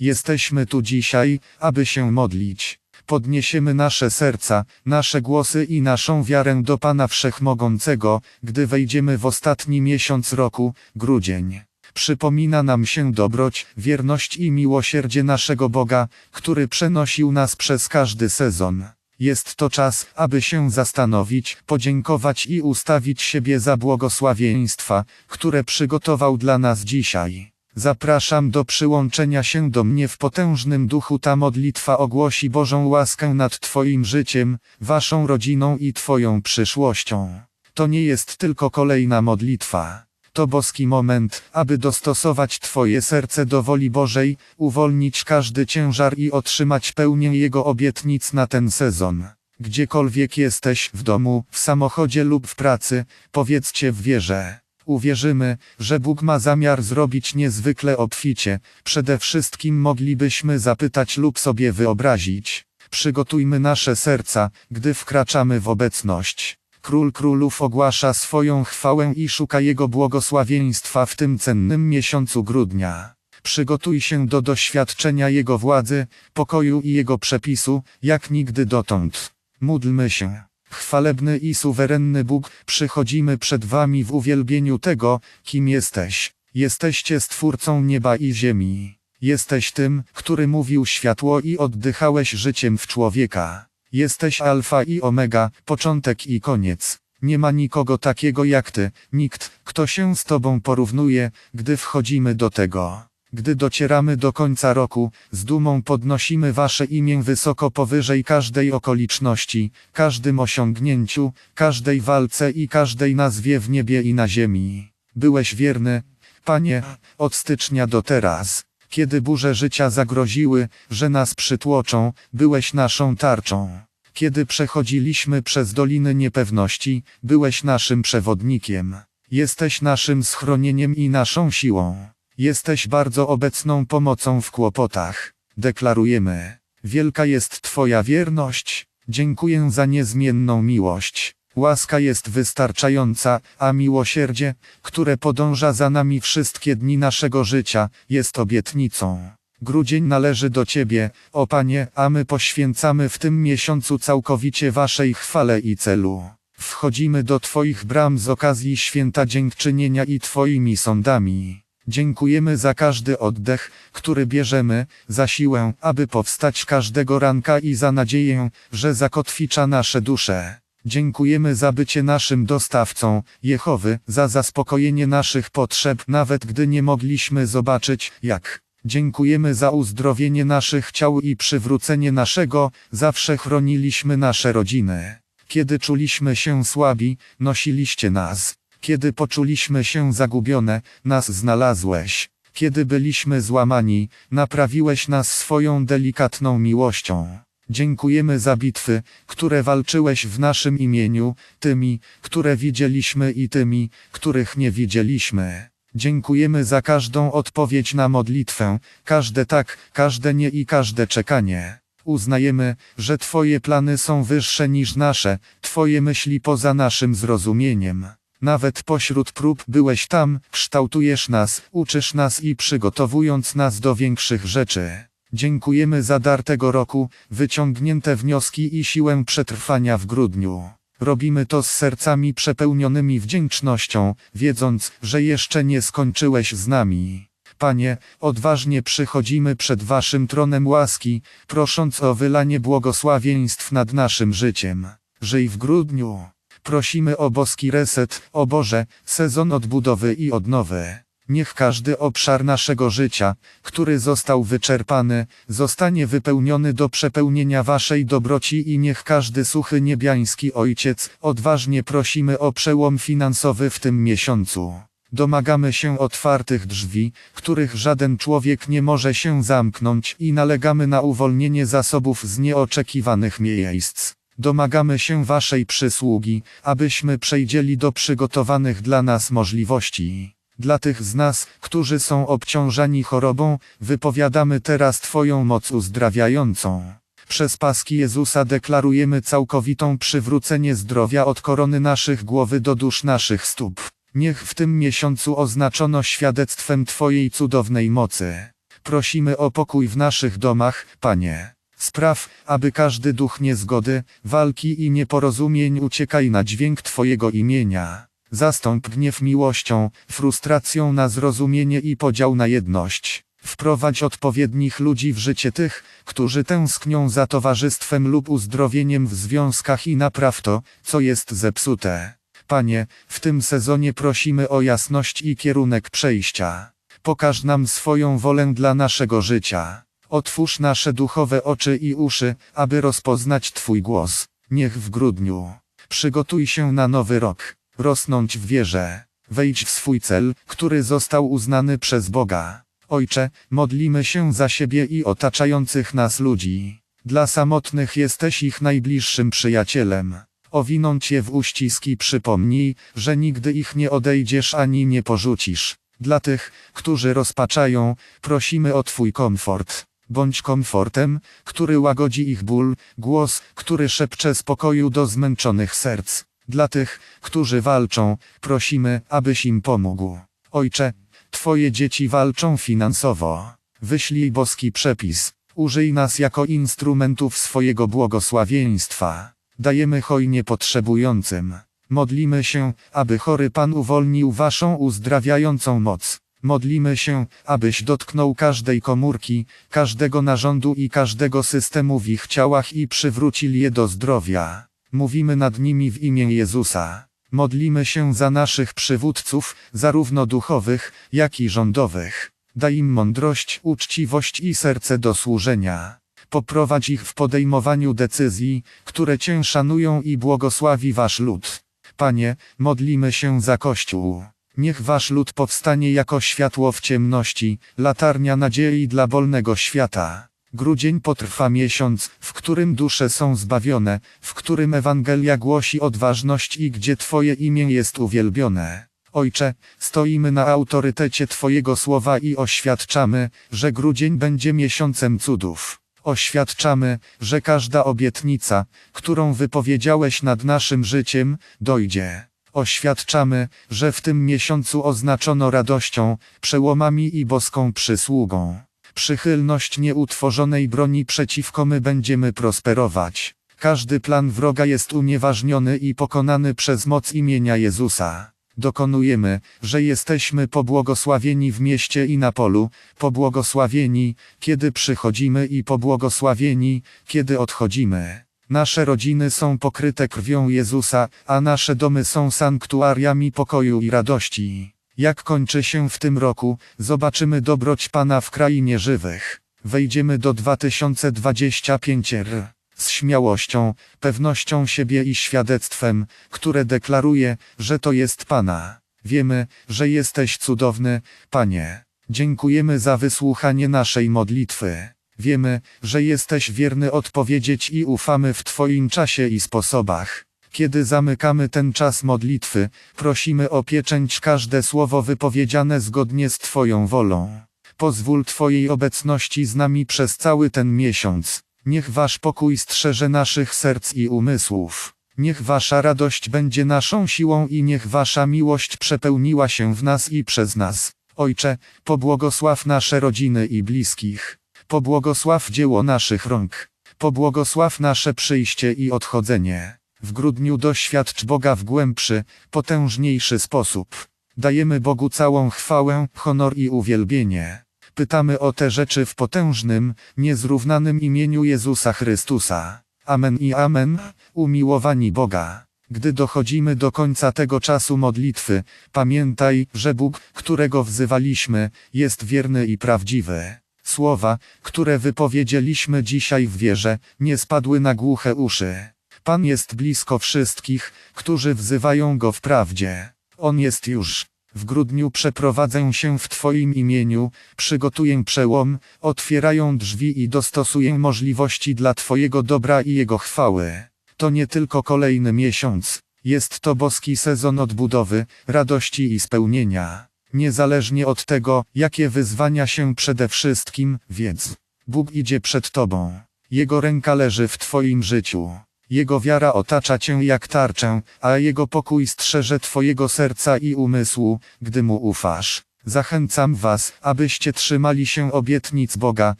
Jesteśmy tu dzisiaj, aby się modlić. Podniesiemy nasze serca, nasze głosy i naszą wiarę do Pana Wszechmogącego, gdy wejdziemy w ostatni miesiąc roku, grudzień. Przypomina nam się dobroć, wierność i miłosierdzie naszego Boga, który przenosił nas przez każdy sezon. Jest to czas, aby się zastanowić, podziękować i ustawić siebie za błogosławieństwa, które przygotował dla nas dzisiaj. Zapraszam do przyłączenia się do mnie w potężnym duchu. Ta modlitwa ogłosi Bożą łaskę nad Twoim życiem, Waszą rodziną i Twoją przyszłością. To nie jest tylko kolejna modlitwa. To boski moment, aby dostosować Twoje serce do woli Bożej, uwolnić każdy ciężar i otrzymać pełnię Jego obietnic na ten sezon. Gdziekolwiek jesteś, w domu, w samochodzie lub w pracy, powiedzcie w wierze. Uwierzymy, że Bóg ma zamiar zrobić niezwykle obficie, przede wszystkim moglibyśmy zapytać lub sobie wyobrazić. Przygotujmy nasze serca, gdy wkraczamy w obecność. Król królów ogłasza swoją chwałę i szuka Jego błogosławieństwa w tym cennym miesiącu grudnia. Przygotuj się do doświadczenia Jego władzy, pokoju i Jego przepisu, jak nigdy dotąd. Módlmy się. Chwalebny i suwerenny Bóg, przychodzimy przed Wami w uwielbieniu tego, kim jesteś. Jesteście Stwórcą nieba i ziemi. Jesteś tym, który mówił światło i oddychałeś życiem w człowieka. Jesteś alfa i omega, początek i koniec. Nie ma nikogo takiego jak Ty, nikt, kto się z Tobą porównuje, gdy wchodzimy do tego. Gdy docieramy do końca roku, z dumą podnosimy Wasze imię wysoko powyżej każdej okoliczności, każdym osiągnięciu, każdej walce i każdej nazwie w niebie i na ziemi. Byłeś wierny, Panie, od stycznia do teraz. Kiedy burze życia zagroziły, że nas przytłoczą, byłeś naszą tarczą. Kiedy przechodziliśmy przez doliny niepewności, byłeś naszym przewodnikiem. Jesteś naszym schronieniem i naszą siłą. Jesteś bardzo obecną pomocą w kłopotach. Deklarujemy. Wielka jest Twoja wierność. Dziękuję za niezmienną miłość. Łaska jest wystarczająca, a miłosierdzie, które podąża za nami wszystkie dni naszego życia, jest obietnicą. Grudzień należy do Ciebie, o Panie, a my poświęcamy w tym miesiącu całkowicie Waszej chwale i celu. Wchodzimy do Twoich bram z okazji święta dziękczynienia i Twoimi sądami. Dziękujemy za każdy oddech, który bierzemy, za siłę, aby powstać każdego ranka i za nadzieję, że zakotwicza nasze dusze. Dziękujemy za bycie naszym dostawcą, Jehowy, za zaspokojenie naszych potrzeb, nawet gdy nie mogliśmy zobaczyć, jak. Dziękujemy za uzdrowienie naszych ciał i przywrócenie naszego, zawsze chroniliśmy nasze rodziny. Kiedy czuliśmy się słabi, nosiliście nas. Kiedy poczuliśmy się zagubione, nas znalazłeś. Kiedy byliśmy złamani, naprawiłeś nas swoją delikatną miłością. Dziękujemy za bitwy, które walczyłeś w naszym imieniu, tymi, które widzieliśmy i tymi, których nie widzieliśmy. Dziękujemy za każdą odpowiedź na modlitwę, każde tak, każde nie i każde czekanie. Uznajemy, że Twoje plany są wyższe niż nasze, Twoje myśli poza naszym zrozumieniem. Nawet pośród prób byłeś tam, kształtujesz nas, uczysz nas i przygotowując nas do większych rzeczy. Dziękujemy za dar tego roku, wyciągnięte wnioski i siłę przetrwania w grudniu. Robimy to z sercami przepełnionymi wdzięcznością, wiedząc, że jeszcze nie skończyłeś z nami. Panie, odważnie przychodzimy przed Waszym tronem łaski, prosząc o wylanie błogosławieństw nad naszym życiem. Żyj w grudniu. Prosimy o boski reset, o Boże, sezon odbudowy i odnowy. Niech każdy obszar naszego życia, który został wyczerpany, zostanie wypełniony do przepełnienia Waszej dobroci i niech każdy suchy niebiański Ojciec, odważnie prosimy o przełom finansowy w tym miesiącu. Domagamy się otwartych drzwi, których żaden człowiek nie może się zamknąć i nalegamy na uwolnienie zasobów z nieoczekiwanych miejsc. Domagamy się Waszej przysługi, abyśmy przejdzieli do przygotowanych dla nas możliwości. Dla tych z nas, którzy są obciążani chorobą, wypowiadamy teraz Twoją moc uzdrawiającą. Przez paski Jezusa deklarujemy całkowitą przywrócenie zdrowia od korony naszych głowy do dusz naszych stóp. Niech w tym miesiącu oznaczono świadectwem Twojej cudownej mocy. Prosimy o pokój w naszych domach, Panie. Spraw, aby każdy duch niezgody, walki i nieporozumień uciekaj na dźwięk Twojego imienia. Zastąp gniew miłością, frustracją na zrozumienie i podział na jedność. Wprowadź odpowiednich ludzi w życie tych, którzy tęsknią za towarzystwem lub uzdrowieniem w związkach i napraw to, co jest zepsute. Panie, w tym sezonie prosimy o jasność i kierunek przejścia. Pokaż nam swoją wolę dla naszego życia. Otwórz nasze duchowe oczy i uszy, aby rozpoznać Twój głos. Niech w grudniu. Przygotuj się na nowy rok. Rosnąć w wierze. Wejdź w swój cel, który został uznany przez Boga. Ojcze, modlimy się za siebie i otaczających nas ludzi. Dla samotnych jesteś ich najbliższym przyjacielem. Owinąć je w uściski przypomnij, że nigdy ich nie odejdziesz ani nie porzucisz. Dla tych, którzy rozpaczają, prosimy o Twój komfort. Bądź komfortem, który łagodzi ich ból, głos, który szepcze spokoju do zmęczonych serc. Dla tych, którzy walczą, prosimy, abyś im pomógł. Ojcze, Twoje dzieci walczą finansowo. Wyślij boski przepis. Użyj nas jako instrumentów swojego błogosławieństwa. Dajemy hojnie potrzebującym. Modlimy się, aby chory Pan uwolnił Waszą uzdrawiającą moc. Modlimy się, abyś dotknął każdej komórki, każdego narządu i każdego systemu w ich ciałach i przywrócił je do zdrowia. Mówimy nad nimi w imię Jezusa. Modlimy się za naszych przywódców, zarówno duchowych, jak i rządowych. Daj im mądrość, uczciwość i serce do służenia. Poprowadź ich w podejmowaniu decyzji, które Cię szanują i błogosławi Wasz lud. Panie, modlimy się za Kościół. Niech Wasz lud powstanie jako światło w ciemności, latarnia nadziei dla wolnego świata. Grudzień potrwa miesiąc, w którym dusze są zbawione, w którym Ewangelia głosi odważność i gdzie Twoje imię jest uwielbione. Ojcze, stoimy na autorytecie Twojego słowa i oświadczamy, że grudzień będzie miesiącem cudów. Oświadczamy, że każda obietnica, którą wypowiedziałeś nad naszym życiem, dojdzie. Oświadczamy, że w tym miesiącu oznaczono radością, przełomami i boską przysługą. Przychylność nieutworzonej broni przeciwko my będziemy prosperować. Każdy plan wroga jest unieważniony i pokonany przez moc imienia Jezusa. Dokonujemy, że jesteśmy pobłogosławieni w mieście i na polu, pobłogosławieni, kiedy przychodzimy i pobłogosławieni, kiedy odchodzimy. Nasze rodziny są pokryte krwią Jezusa, a nasze domy są sanktuariami pokoju i radości. Jak kończy się w tym roku, zobaczymy dobroć Pana w krainie żywych. Wejdziemy do 2025 r. Z śmiałością, pewnością siebie i świadectwem, które deklaruje, że to jest Pana. Wiemy, że jesteś cudowny, Panie. Dziękujemy za wysłuchanie naszej modlitwy. Wiemy, że jesteś wierny odpowiedzieć i ufamy w Twoim czasie i sposobach. Kiedy zamykamy ten czas modlitwy, prosimy o pieczęć każde słowo wypowiedziane zgodnie z Twoją wolą. Pozwól Twojej obecności z nami przez cały ten miesiąc. Niech Wasz pokój strzeże naszych serc i umysłów. Niech Wasza radość będzie naszą siłą i niech Wasza miłość przepełniła się w nas i przez nas. Ojcze, pobłogosław nasze rodziny i bliskich. Pobłogosław dzieło naszych rąk. Pobłogosław nasze przyjście i odchodzenie. W grudniu doświadcz Boga w głębszy, potężniejszy sposób. Dajemy Bogu całą chwałę, honor i uwielbienie. Pytamy o te rzeczy w potężnym, niezrównanym imieniu Jezusa Chrystusa. Amen i amen, umiłowani Boga. Gdy dochodzimy do końca tego czasu modlitwy, pamiętaj, że Bóg, którego wzywaliśmy, jest wierny i prawdziwy. Słowa, które wypowiedzieliśmy dzisiaj w wierze, nie spadły na głuche uszy. Pan jest blisko wszystkich, którzy wzywają Go w prawdzie. On jest już. W grudniu przeprowadzę się w Twoim imieniu, przygotuję przełom, otwierają drzwi i dostosuję możliwości dla Twojego dobra i Jego chwały. To nie tylko kolejny miesiąc, jest to boski sezon odbudowy, radości i spełnienia. Niezależnie od tego, jakie wyzwania się przede wszystkim, wiedz. Bóg idzie przed Tobą. Jego ręka leży w Twoim życiu. Jego wiara otacza cię jak tarczę, a jego pokój strzeże twojego serca i umysłu, gdy mu ufasz. Zachęcam Was, abyście trzymali się obietnic Boga,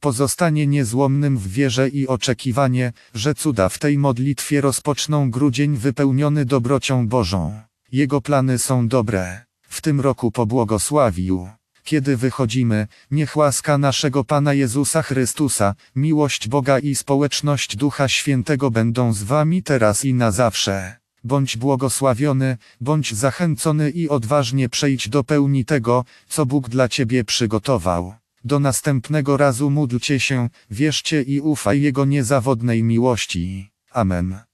pozostanie niezłomnym w wierze i oczekiwanie, że cuda w tej modlitwie rozpoczną grudzień wypełniony dobrocią Bożą. Jego plany są dobre. W tym roku pobłogosławił. Kiedy wychodzimy, niech łaska naszego Pana Jezusa Chrystusa, miłość Boga i społeczność Ducha Świętego będą z Wami teraz i na zawsze. Bądź błogosławiony, bądź zachęcony i odważnie przejdź do pełni tego, co Bóg dla Ciebie przygotował. Do następnego razu módlcie się, wierzcie i ufaj Jego niezawodnej miłości. Amen.